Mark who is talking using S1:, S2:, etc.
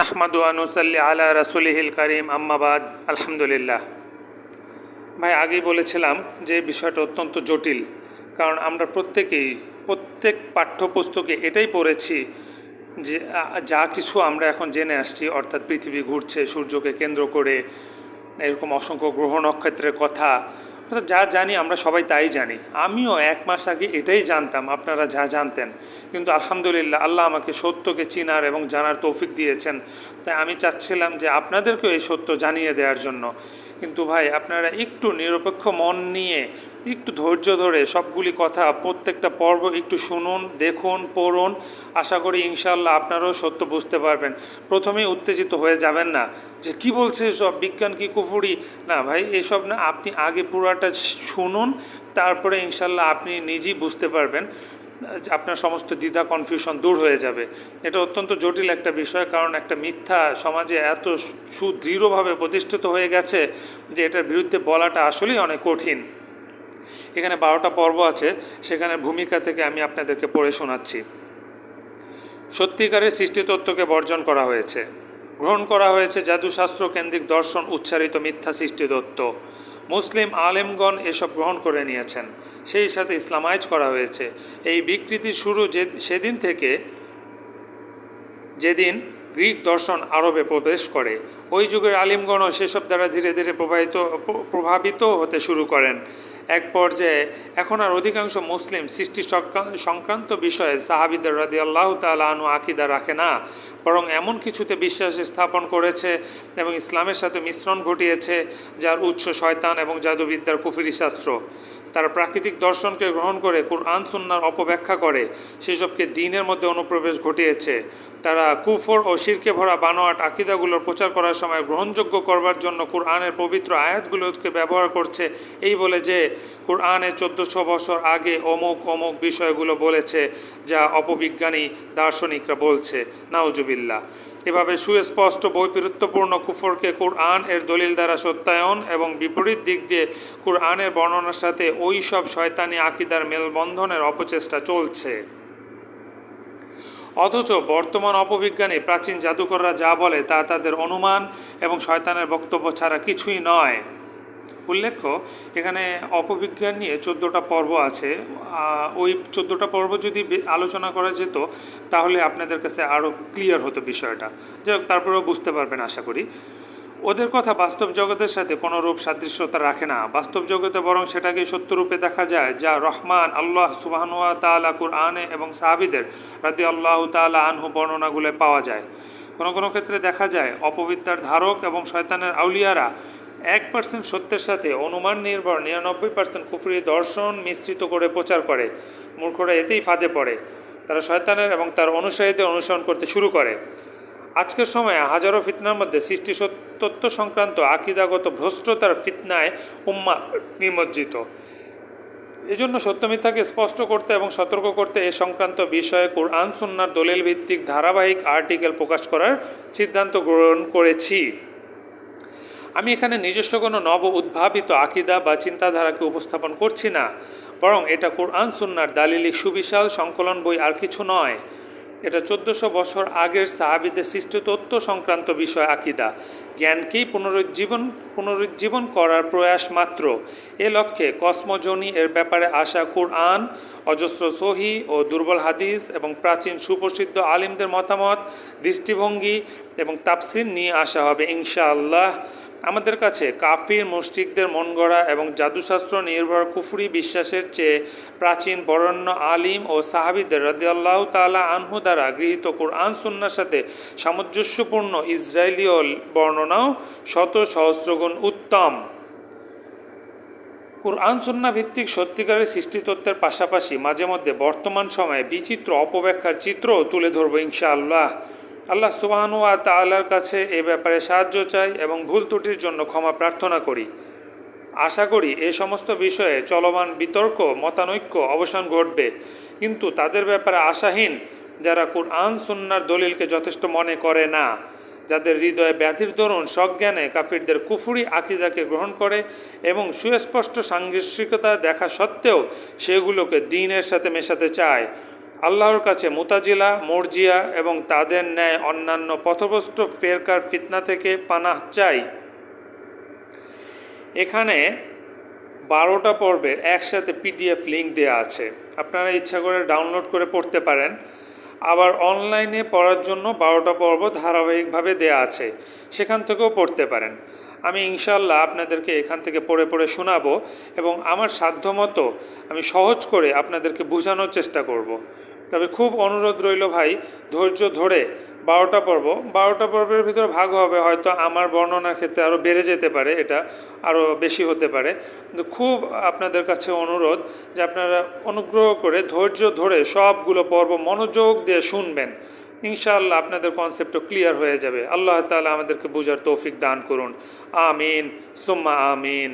S1: নাহমাদু আনুসাল্লি আলা রাসুলিহিল করিম আম্মাবাদ আলহামদুলিল্লাহ। ভাই, আগেই বলেছিলাম যে বিষয়টা অত্যন্ত জটিল, কারণ আমরা প্রত্যেকেই, প্রত্যেক পাঠ্যপুস্তকে এটাই পড়েছি যে যা কিছু আমরা এখন জেনে আসছি, অর্থাৎ পৃথিবী ঘুরছে, সূর্যকে কেন্দ্র করে, এরকম অসংখ্য গ্রহ নক্ষত্রের কথা যা জানি, আমরা সবাই তাই জানি। আমিও এক মাস আগে এটাই জানতাম, আপনারা যা জানতেন। কিন্তু আলহামদুলিল্লাহ, আল্লাহ আমাকে সত্যকে চিনার এবং জানার তৌফিক দিয়েছেন। তাই আমি চাচ্ছিলাম যে আপনাদেরকেও এই সত্য জানিয়ে দেওয়ার জন্য। কিন্তু ভাই, আপনারা একটু নিরপেক্ষ মন নিয়ে একটু ধৈর্য ধরে সবগুলি কথা প্রত্যেকটা পর্ব একটু শুনুন, দেখুন, পড়ুন। আশা করি ইনশাল্লাহ আপনারাও সত্য বুঝতে পারবেন। প্রথমেই উত্তেজিত হয়ে যাবেন না যে কি বলছে সব বিজ্ঞান কি কুফুরি? না ভাই, এসব না, আপনি আগে পুরাটা শুনুন, তারপরে ইনশাল্লাহ আপনি নিজেই বুঝতে পারবেন আপনার সমস্ত দ্বিধা কনফিউশন দূর হয়ে যাবে। এটা অত্যন্ত জটিল একটা বিষয়, কারণ একটা মিথ্যা সমাজে এত সুদৃঢ়ভাবে প্রতিষ্ঠিত হয়ে গেছে যে এটার বিরুদ্ধে বলাটা আসলেই অনেক কঠিন। এখানে বারোটা পর্ব আছে, সেখানে ভূমিকা থেকে আমি আপনাদেরকে পড়ে শোনাচ্ছি। সত্যিকারের সৃষ্টিতত্ত্বকে বর্জন করা হয়েছে। গ্রহণ করা হয়েছে জাদুশাস্ত্র কেন্দ্রিক দর্শন উচ্চারিত মিথ্যা সৃষ্টিতত্ত্ব। মুসলিম আলেমগণ এসব গ্রহণ করে নিয়েছেন। সেই সাথে ইসলামাইজ করা হয়েছে। এই বিকৃতি শুরু যে, সেদিন থেকে যেদিন গ্রিক দর্শন আরবে প্রবেশ করে, ওই যুগের আলিমগণও সেসব দ্বারা ধীরে ধীরে প্রবাহিত প্রভাবিত হতে শুরু করেন। এক পর্যায়ে এখন আর অধিকাংশ মুসলিম সৃষ্টি সংক্রান্ত- বিষয়ে সাহাবিদের রাদি আল্লাহ তালু আকিদা রাখে না। বরং এমন কিছুতে বিশ্বাস স্থাপন করেছে এবং ইসলামের সাথে মিশ্রণ ঘটিয়েছে, যার উৎস শয়তান এবং জাদুবিদ্যার কুফিরি শাস্ত্র। তারা প্রাকৃতিক দর্শনকে গ্রহণ করে কুরআন, সুন্নার অপব্যাখ্যা করে। সেসবকে দিনের মধ্যে অনুপ্রবেশ ঘটিয়েছে। তারা কুফর ও শিরকে ভরা বানোয়াট আকিদাগুলোর প্রচার করার সময় গ্রহণযোগ্য করবার জন্য কুরআনের পবিত্র আয়াতগুলোকে ব্যবহার করছে। এই বলে যে কুরআনে চোদ্দোশো বছর আগে অমুক অমুক বিষয়গুলো বলেছে, যা অপবিজ্ঞানী দার্শনিকরা বলছে। নাউজুবিল্লাহ। এভাবে সুস্পষ্ট, বৈপরীত্যপূর্ণ কুফরকে কুরআন এর দলিল দ্বারা সত্যায়ন এবং বিপরীত দিক দিয়ে কুরআনের বর্ণনার সাথে ওই সব শয়তানি আকিদার মেলবন্ধনের অপচেষ্টা চলছে। অথচ বর্তমান অপবিজ্ঞানে প্রাচীন জাদুকররা যা বলে তা তাদের অনুমান এবং শয়তানের বক্তব্য ছাড়া কিছুই নয়। উল্লেখ্য, এখানে অপবিজ্ঞান নিয়ে চোদ্দোটা পর্ব আছে। ওই চোদ্দোটা পর্ব যদি আলোচনা করা যেত, তাহলে আপনাদের কাছে আরও ক্লিয়ার হতো বিষয়টা। যাই হোক, তারপরেও বুঝতে পারবেন, আশা করি। ওদের কথা বাস্তব জগতের সাথে কোনো রূপ সাদৃশ্যতা রাখে না। বাস্তব জগতে বরং সেটাকে সত্যরূপে দেখা যায়, যা রহমান, আল্লাহ সুবাহানুয়া তালা কুরআনে এবং সাহাবিদের রাদি আল্লাহ তালা আনহু বর্ণনাগুলো পাওয়া যায়। কোনো কোনো ক্ষেত্রে দেখা যায় অপবিদ্যার ধারক এবং শয়তানের আউলিয়ারা এক পার্সেন্ট সত্যের সাথে অনুমান নির্ভর, নিরানব্বই পার্সেন্ট কুফরি দর্শন মিশ্রিত করে প্রচার করে। মূর্খরা এতেই ফাঁদে পড়ে। তারা শয়তানের এবং তার অনুসারীদের অনুসরণ করতে শুরু করে। আজকের সময়ে হাজারো ফিতনার মধ্যে সৃষ্টি সত্যত্ব সংক্রান্ত আকিদাগত ভ্রষ্টতার ফিতনায় উম্মা নিমজ্জিত। এজন্য সত্য মিথ্যাকে স্পষ্ট করতে এবং সতর্ক করতে এ সংক্রান্ত বিষয়ে কোরআন, সুন্নার দলিল ভিত্তিক ধারাবাহিক আর্টিকেল প্রকাশ করার সিদ্ধান্ত গ্রহণ করেছি। আমি এখানে নিজস্ব কোনো নব উদ্ভাবিত আকিদা বা চিন্তাধারাকে উপস্থাপন করছি না, বরং এটা কোরআন, সুন্নার দালিলিক সুবিশাল সংকলন বই আর কিছু নয়। এটা চোদ্দোশো বছর আগের সাহাবিদের সৃষ্ট তত্ত্ব সংক্রান্ত বিষয়, আকিদা। জ্ঞানকেই পুনরুজ্জীবন পুনরুজ্জীবন করার প্রয়াস মাত্র? এ লক্ষ্যে কসমোজনি এর ব্যাপারে আসা কোরআন, অজস্র সহি ও দুর্বল হাদিস এবং প্রাচীন সুপ্রসিদ্ধ আলিমদের মতামত, দৃষ্টিভঙ্গি এবং তাফসির নিয়ে আসা হবে ইনশাআল্লাহ। আমাদের কাছে কাফির, মুশরিকদের মন গড়া এবং জাদুশাস্ত্র নির্ভর কুফরি বিশ্বাসের চেয়ে প্রাচীন বরণ্য আলিম ও সাহাবিদের রাদিয়াল্লাহু তাআলা আনহু দ্বারা গৃহীত কোরআন সুন্নার সাথে সামঞ্জস্যপূর্ণ ইসরায়েলীয় বর্ণনাও শত সহস্রগুণ উত্তম। কোরআন সুন্না ভিত্তিক সত্যিকারের সৃষ্টিতত্ত্বের পাশাপাশি মাঝে মধ্যে বর্তমান সময়ে বিচিত্র অপব্যাখ্যার চিত্রও তুলে ধরবো ইনশাআল্লাহ। আল্লাহ সুবাহানুয়া তাআলার কাছে এ ব্যাপারে সাহায্য চাই এবং ভুল ত্রুটির জন্য ক্ষমা প্রার্থনা করি। আশা করি এ সমস্ত বিষয়ে চলমান বিতর্ক, মতানৈক্য অবসান ঘটবে। কিন্তু তাদের ব্যাপারে আশাহীন যারা কোরআন, সুন্নার দলিলকে যথেষ্ট মনে করে না, যাদের হৃদয়ে ব্যাধির দরুন সজ্ঞানে কাফিরদের কুফুরি আকিদাকে গ্রহণ করে এবং সুস্পষ্ট সাংঘর্ষিকতা দেখা সত্ত্বেও সেগুলোকে দিনের সাথে মেশাতে চায় আল্লাহর কাছে মুতাজিলা, মর্জিয়া এবং তাদের ন্যায় অন্যান্য পথভ্রষ্ট ফেরকার ফিতনা থেকে পানাহ চাই। এখানে বারোটা পর্বের একসাথে পিডিএফ লিঙ্ক দেওয়া আছে। আপনারা ইচ্ছা করে ডাউনলোড করে পড়তে পারেন। আবার অনলাইনে পড়ার জন্য বারোটা পর্ব ধারাবাহিকভাবে দেয়া আছে, সেখান থেকেও পড়তে পারেন আমি ইনশাল্লাহ আপনাদেরকে এখান থেকে পড়ে পড়ে শোনাবো এবং আমার সাধ্যমতো আমি সহজ করে আপনাদেরকে বোঝানোর চেষ্টা করব। তবে খুব অনুরোধ রইল ভাই, ধৈর্য ধরে বারোটা পর্ব। বারোটা পর্বের ভিতরে ভাগ হবে হয়তো আমার বর্ণনার ক্ষেত্রে আরও বেড়ে যেতে পারে, এটা আরও বেশি হতে পারে। কিন্তু খুব আপনাদের কাছে অনুরোধ যে আপনারা অনুগ্রহ করে ধৈর্য ধরে সবগুলো পর্ব মনোযোগ দিয়ে শুনবেন। ইনশাআল্লাহ আপনাদের কনসেপ্টও ক্লিয়ার হয়ে যাবে। আল্লাহ তাআলা আমাদেরকে বোঝার তৌফিক দান করুন। আমিন। সুম্মা আমিন।